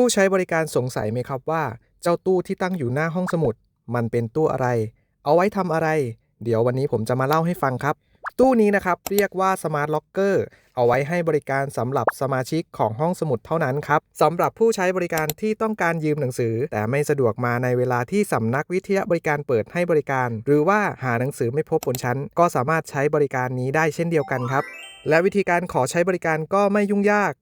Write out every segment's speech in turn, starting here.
ผู้ใช้บริการสงสัยไหมครับว่า เจ้าตู้ที่ตั้งอยู่หน้าห้องสมุด มันเป็นตู้อะไร เอาไว้ทำอะไร เดี๋ยววันนี้ผมจะมาเล่าให้ฟังครับ ตู้นี้นะครับเรียกว่า Smart Locker เอาไว้ให้บริการสำหรับสมาชิกของห้องสมุดเท่านั้นครับสำหรับผู้ใช้บริการที่ต้องการยืมหนังสือ แต่ไม่สะดวกมาในเวลาที่สำนักวิทยาบริการเปิดให้บริการ หรือว่าหาหนังสือไม่พบบนชั้น ก็สามารถใช้บริการนี้ได้เช่นเดียวกันครับ และวิธีการขอใช้บริการก็ไม่ยุ่งยาก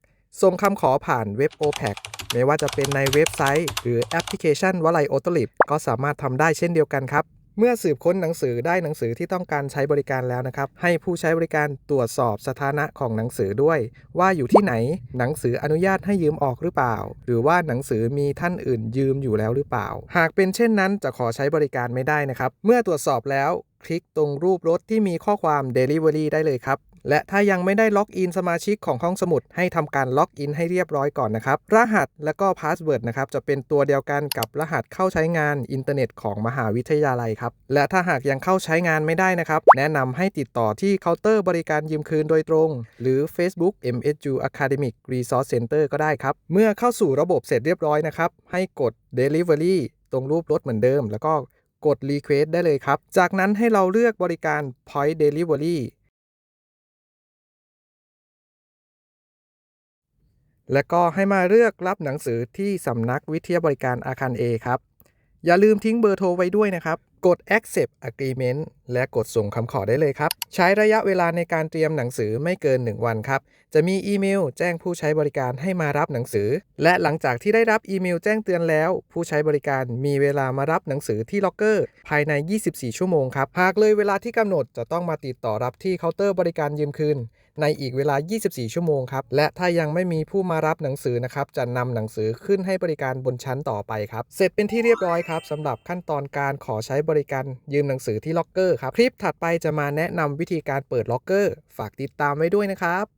ส่งคำขอผ่านเว็บ OPAC ไม่ว่าจะเป็นในเว็บไซต์ หรือแอปพลิเคชันวลัยโอโตลิปก็สามารถทำได้เช่นเดียวกันครับ เมื่อสืบค้นหนังสือได้หนังสือที่ต้องการใช้บริการแล้วนะครับ ให้ผู้ใช้บริการตรวจสอบสถานะของหนังสือด้วย ว่าอยู่ที่ไหน หนังสืออนุญาตให้ยืมออกหรือเปล่า หรือว่าหนังสือมีท่านอื่นยืมอยู่แล้วหรือเปล่า หากเป็นเช่นนั้นจะขอใช้บริการไม่ได้นะครับ เมื่อตรวจสอบแล้วคลิกตรงรูปรถที่มีข้อความ Delivery ได้เลยครับ และถ้ายังไม่ได้ล็อกอินสมาชิกของห้องสมุด ให้ทำการล็อกอินให้เรียบร้อยก่อนนะครับ รหัสและก็พาสเวิร์ดนะครับจะเป็นตัวเดียวกันกับรหัสเข้าใช้งานอินเทอร์เน็ตของมหาวิทยาลัยครับ และถ้าหากยังเข้าใช้งานไม่ได้นะครับ แนะนำให้ติดต่อที่เคาน์เตอร์บริการยืมคืนโดยตรง หรือ Facebook MSU Academic Resource Center ก็ได้ครับ เมื่อเข้าสู่ระบบเสร็จเรียบร้อยนะครับ ให้กด Delivery ตรงรูปรถเหมือนเดิม แล้วก็กด Request ได้เลยครับ จากนั้นให้เราเลือกบริการ Point Delivery และก็ให้มาเลือกรับหนังสือที่สำนักวิทยาบริการอาคาร A ครับ อย่าลืมทิ้งเบอร์โทรไว้ด้วยนะครับ กด accept agreement และกดส่งคำขอได้เลยครับ ใช้ระยะเวลาในการเตรียมหนังสือไม่เกิน 1 วันครับ จะมีอีเมลแจ้งผู้ใช้บริการให้มารับหนังสือ และหลังจากที่ได้รับอีเมลแจ้งเตือนแล้ว ผู้ใช้บริการมีเวลามารับหนังสือที่ล็อกเกอร์ ภายใน 24 ชั่วโมงครับ หากเลยเวลาที่กำหนดจะต้องมาติดต่อรับที่เคาน์เตอร์บริการยืมคืน ในอีกเวลา 24 ชั่วโมงครับ และถ้ายังไม่มีผู้มารับหนังสือนะครับจะนำหนังสือขึ้นให้บริการบนชั้นต่อไปครับเสร็จเป็นที่เรียบร้อยครับสำหรับขั้นตอนการขอใช้บริการยืมหนังสือที่ล็อกเกอร์ครับคลิปถัดไปจะมาแนะนำวิธีการเปิดล็อกเกอร์ฝากติดตามไว้ด้วยนะครับ